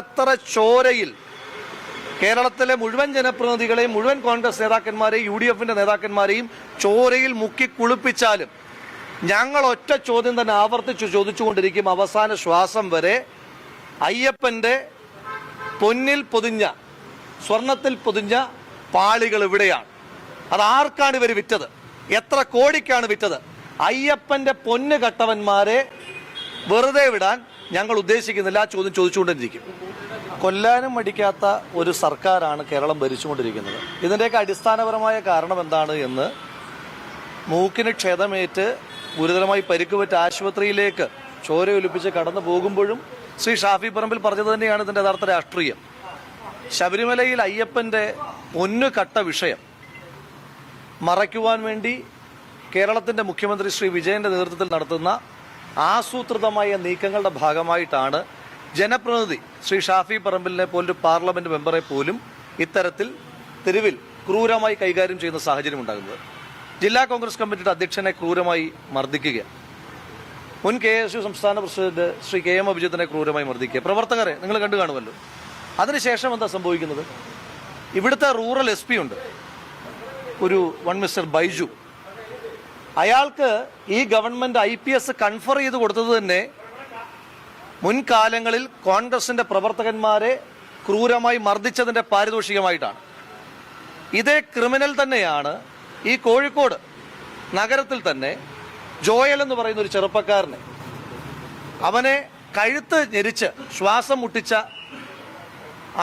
എത്ര ചോരയിൽ കേരളത്തിലെ മുഴുവൻ ജനപ്രതിനിധികളെയും മുഴുവൻ കോൺഗ്രസ് നേതാക്കന്മാരെയും യു ഡി എഫിന്റെ നേതാക്കന്മാരെയും ചോരയിൽ മുക്കി കുളിപ്പിച്ചാലും ഞങ്ങൾ ഒറ്റ ചോദ്യം തന്നെ ആവർത്തിച്ചു ചോദിച്ചുകൊണ്ടിരിക്കും അവസാന ശ്വാസം വരെ. അയ്യപ്പന്റെ പൊന്നിൽ പൊതിഞ്ഞ സ്വർണത്തിൽ പൊതിഞ്ഞ പാളികൾ ഇവിടെയാണ്. അത് ആർക്കാണ് ഇവർ വിറ്റത്? എത്ര കോടിക്കാണ് വിറ്റത്? അയ്യപ്പന്റെ പൊന്ന് കട്ടവന്മാരെ വെറുതെ വിടാൻ ഞങ്ങൾ ഉദ്ദേശിക്കുന്നില്ല ആ ചോദ്യം ചോദിച്ചുകൊണ്ടിരിക്കും. കൊല്ലാനും മടിക്കാത്ത ഒരു സർക്കാരാണ് കേരളം ഭരിച്ചുകൊണ്ടിരിക്കുന്നത്. ഇതിന്റെയൊക്കെ അടിസ്ഥാനപരമായ കാരണം എന്താണ് എന്ന് മൂക്കിന് ക്ഷതമേറ്റ് ഗുരുതരമായി പരിക്കുപറ്റ ആശുപത്രിയിലേക്ക് ചോരയൊലിപ്പിച്ച് കടന്നു പോകുമ്പോഴും ശ്രീ ഷാഫി പറമ്പിൽ പറഞ്ഞത് തന്നെയാണ് ഇതിന്റെ യഥാർത്ഥ രാഷ്ട്രീയം. ശബരിമലയിൽ അയ്യപ്പന്റെ പൊന്നുകട്ട വിഷയം മറയ്ക്കുവാൻ വേണ്ടി കേരളത്തിന്റെ മുഖ്യമന്ത്രി ശ്രീ വിജയന്റെ നേതൃത്വത്തിൽ നടത്തുന്ന ആസൂത്രിതമായ നീക്കങ്ങളുടെ ഭാഗമായിട്ടാണ് ജനപ്രതിനിധി ശ്രീ ഷാഫി പറമ്പിലിനെ പോലൊരു പാർലമെന്റ് മെമ്പറെ പോലും ഇത്തരത്തിൽ തെരുവിൽ ക്രൂരമായി കൈകാര്യം ചെയ്യുന്ന സാഹചര്യം ഉണ്ടാകുന്നത്. ജില്ലാ കോൺഗ്രസ് കമ്മിറ്റിയുടെ അധ്യക്ഷനെ ക്രൂരമായി മർദ്ദിക്കുക മുൻ കെ എസ് യു സംസ്ഥാന പ്രസിഡന്റ് ശ്രീ കെ എം അഭിജിത്തിനെ ക്രൂരമായി മർദ്ദിക്കുക. പ്രവർത്തകരെ നിങ്ങൾ കണ്ടു കാണുമല്ലോ. അതിനുശേഷം എന്താ സംഭവിക്കുന്നത്? ഇവിടുത്തെ റൂറൽ എസ് ഉണ്ട്. ഒരു വൺ മിസ്റ്റർ ബൈജു. അയാൾക്ക് ഈ government I P S confer ചെയ്ത് കൊടുത്തത് തന്നെ മുൻകാലങ്ങളിൽ കോൺഗ്രസിന്റെ പ്രവർത്തകന്മാരെ ക്രൂരമായി മർദ്ദിച്ചതിന്റെ പാരിതോഷികമായിട്ടാണ്. ഇതേ ക്രിമിനൽ തന്നെയാണ് ഈ കോഴിക്കോട് നഗരത്തിൽ തന്നെ ജോയൽ എന്ന് പറയുന്ന ഒരു ചെറുപ്പക്കാരനെ. അവനെ കഴുത്ത് ഞെരിച്ച് ശ്വാസം മുട്ടിച്ച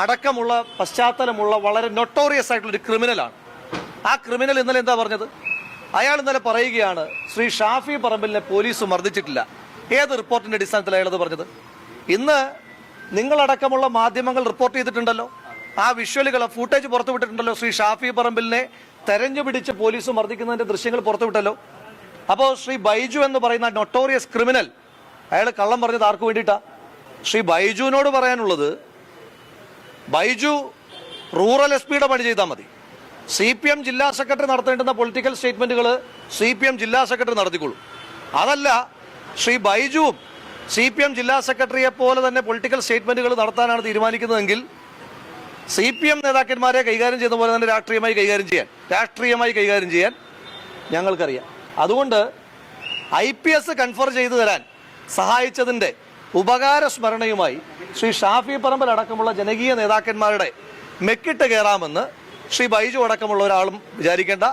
അടക്കമുള്ള പശ്ചാത്തലമുള്ള വളരെ നൊട്ടോറിയസ് ആയിട്ടുള്ള ഒരു ക്രിമിനലാണ്. ആ ക്രിമിനൽ ഇന്നലെ എന്താ പറഞ്ഞത്? അയാൾ ഇന്നലെ പറയുകയാണ് ശ്രീ ഷാഫി പറമ്പിലിനെ പോലീസ് മർദ്ദിച്ചിട്ടില്ല. ഏത് റിപ്പോർട്ടിന്റെ അടിസ്ഥാനത്തിൽ അയാളത് പറഞ്ഞത്? ഇന്ന് നിങ്ങളടക്കമുള്ള മാധ്യമങ്ങൾ റിപ്പോർട്ട് ചെയ്തിട്ടുണ്ടല്ലോ. ആ വിഷ്വലുകൾ ഫൂട്ടേജ് പുറത്തുവിട്ടിട്ടുണ്ടല്ലോ ശ്രീ ഷാഫി പറമ്പിലിനെ തെരഞ്ഞു പിടിച്ച് പോലീസ് മർദ്ദിക്കുന്നതിന്റെ ദൃശ്യങ്ങൾ പുറത്തുവിട്ടല്ലോ അപ്പോൾ ശ്രീ ബൈജു എന്ന് പറയുന്ന നൊട്ടോറിയസ് ക്രിമിനൽ അയാൾ കള്ളം പറഞ്ഞത് ആർക്ക് വേണ്ടിയിട്ടാ? ശ്രീ ബൈജുവിനോട് പറയാനുള്ളത് ബൈജു റൂറൽ എസ് പിയുടെ പണി ചെയ്താൽ മതി. സി പി എം ജില്ലാ സെക്രട്ടറി നടത്തേണ്ടുന്ന പൊളിറ്റിക്കൽ സ്റ്റേറ്റ്മെന്റുകൾ സി പി എം ജില്ലാ സെക്രട്ടറി നടത്തിക്കൊള്ളും. അതല്ല ശ്രീ ബൈജുവും സി പി എം ജില്ലാ സെക്രട്ടറിയെ പോലെ തന്നെ പൊളിറ്റിക്കൽ സ്റ്റേറ്റ്മെന്റുകൾ നടത്താനാണ് തീരുമാനിക്കുന്നതെങ്കിൽ സി പി എം നേതാക്കന്മാരെ കൈകാര്യം ചെയ്യുന്ന പോലെ തന്നെ രാഷ്ട്രീയമായി കൈകാര്യം ചെയ്യാൻ രാഷ്ട്രീയമായി കൈകാര്യം ചെയ്യാൻ ഞങ്ങൾക്കറിയാം. അതുകൊണ്ട് ഐ പി എസ് കൺഫർ ചെയ്തു തരാൻ സഹായിച്ചതിന്റെ ഉപകാര സ്മരണയുമായി ശ്രീ ഷാഫി പറമ്പൽ അടക്കമുള്ള ജനകീയ നേതാക്കന്മാരുടെ മെക്കിട്ട് കയറാമെന്ന് ശ്രീ ബൈജു അടക്കമുള്ള ഒരാളും വിചാരിക്കേണ്ട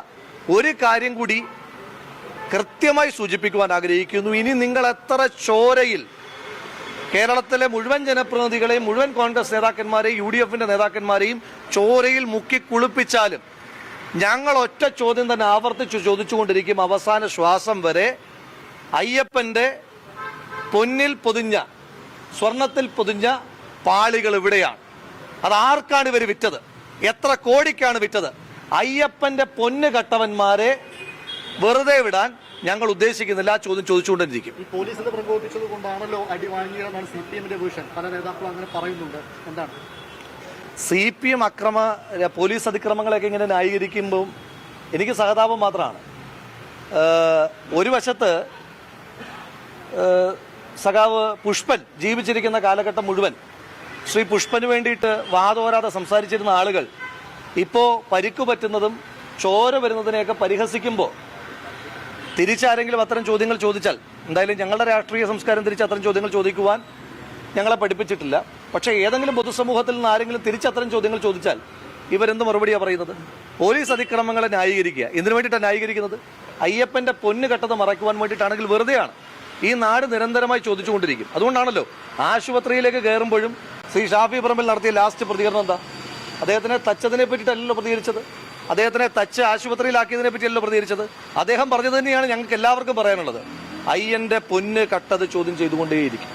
ഒരു കാര്യം കൂടി കൃത്യമായി സൂചിപ്പിക്കുവാൻ ആഗ്രഹിക്കുന്നു. ഇനി നിങ്ങൾ എത്ര ചോരയിൽ കേരളത്തിലെ മുഴുവൻ ജനപ്രതിനിധികളെയും മുഴുവൻ കോൺഗ്രസ് നേതാക്കന്മാരെയും യു ഡി എഫിന്റെ നേതാക്കന്മാരെയും ചോരയിൽ മുക്കി കുളിപ്പിച്ചാലും ഞങ്ങൾ ഒറ്റ ചോദ്യം തന്നെ ആവർത്തിച്ചു ചോദിച്ചുകൊണ്ടിരിക്കും. അവസാന ശ്വാസം വരെ അയ്യപ്പന്റെ പൊന്നിൽ പൊതിഞ്ഞ സ്വർണത്തിൽ പൊതിഞ്ഞ പാളികൾ ഇവിടെയാണ്. അത് ആർക്കാണ് ഇവർ വിറ്റത്? എത്ര കോടിക്കാണ് വിറ്റത്? അയ്യപ്പന്റെ പൊന്ന് കട്ടവന്മാരെ വെറുതെ വിടാൻ ഞങ്ങൾ ഉദ്ദേശിക്കുന്നില്ല ആ ചോദ്യം ചോദിച്ചുകൊണ്ടിരിക്കും. പ്രകോപിച്ചത് കൊണ്ടാണല്ലോ അടി വാങ്ങിയതെന്നാണ് സി പി എമ്മിന്റെ വീഷൻ പല നേതാക്കളും അങ്ങനെ പറയുന്നുണ്ട്. എന്താണ്? സി പി എം അക്രമ പോലീസ് അതിക്രമങ്ങളൊക്കെ ഇങ്ങനെ ന്യായീകരിക്കുമ്പോൾ എനിക്ക് സഹതാപം മാത്രമാണ്. ഒരു വശത്ത് സഖാവ് പുഷ്പൻ ജീവിച്ചിരിക്കുന്ന കാലഘട്ടം മുഴുവൻ ശ്രീ പുഷ്പന് വേണ്ടിയിട്ട് വാതോരാതെ സംസാരിച്ചിരുന്ന ആളുകൾ ഇപ്പോൾ പരിക്കു പറ്റുന്നതും ചോര വരുന്നതിനെയൊക്കെ പരിഹസിക്കുമ്പോൾ തിരിച്ചാരെങ്കിലും അത്തരം ചോദ്യങ്ങൾ ചോദിച്ചാൽ എന്തായാലും ഞങ്ങളുടെ രാഷ്ട്രീയ സംസ്കാരം തിരിച്ച് അത്തരം ചോദ്യങ്ങൾ ചോദിക്കുവാൻ ഞങ്ങളെ പഠിപ്പിച്ചിട്ടില്ല. പക്ഷേ ഏതെങ്കിലും പൊതുസമൂഹത്തിൽ നിന്ന് ആരെങ്കിലും തിരിച്ചത്തരം ചോദ്യങ്ങൾ ചോദിച്ചാൽ ഇവരെന്ത് മറുപടിയാണ് പറയുന്നത്? പോലീസ് അതിക്രമങ്ങളെ ന്യായീകരിക്കുക. ഇതിനു വേണ്ടിയിട്ടാണ് ന്യായീകരിക്കുന്നത്? അയ്യപ്പന്റെ പൊന്ന് കെട്ടത് മറയ്ക്കുവാൻ വേണ്ടിയിട്ടാണെങ്കിൽ വെറുതെയാണ്. ഈ നാട് നിരന്തരമായി ചോദിച്ചുകൊണ്ടിരിക്കും. അതുകൊണ്ടാണല്ലോ ആശുപത്രിയിലേക്ക് കയറുമ്പോഴും ശ്രീ ഷാഫി പറമ്പിൽ നടത്തിയ ലാസ്റ്റ് പ്രതികരണം എന്താ? അദ്ദേഹത്തിനെ തച്ചതിനെ പറ്റിയിട്ടല്ലല്ലോ പ്രതികരിച്ചത്? അദ്ദേഹത്തിനെ തച്ച് ആശുപത്രിയിലാക്കിയതിനെ പറ്റിയല്ലോ പ്രതികരിച്ചത്? അദ്ദേഹം പറഞ്ഞത് തന്നെയാണ് ഞങ്ങൾക്ക് എല്ലാവർക്കും പറയാനുള്ളത്. അയ്യന്റെ പൊന്ന് കട്ടത് ചോദ്യം ചെയ്തുകൊണ്ടേയിരിക്കും.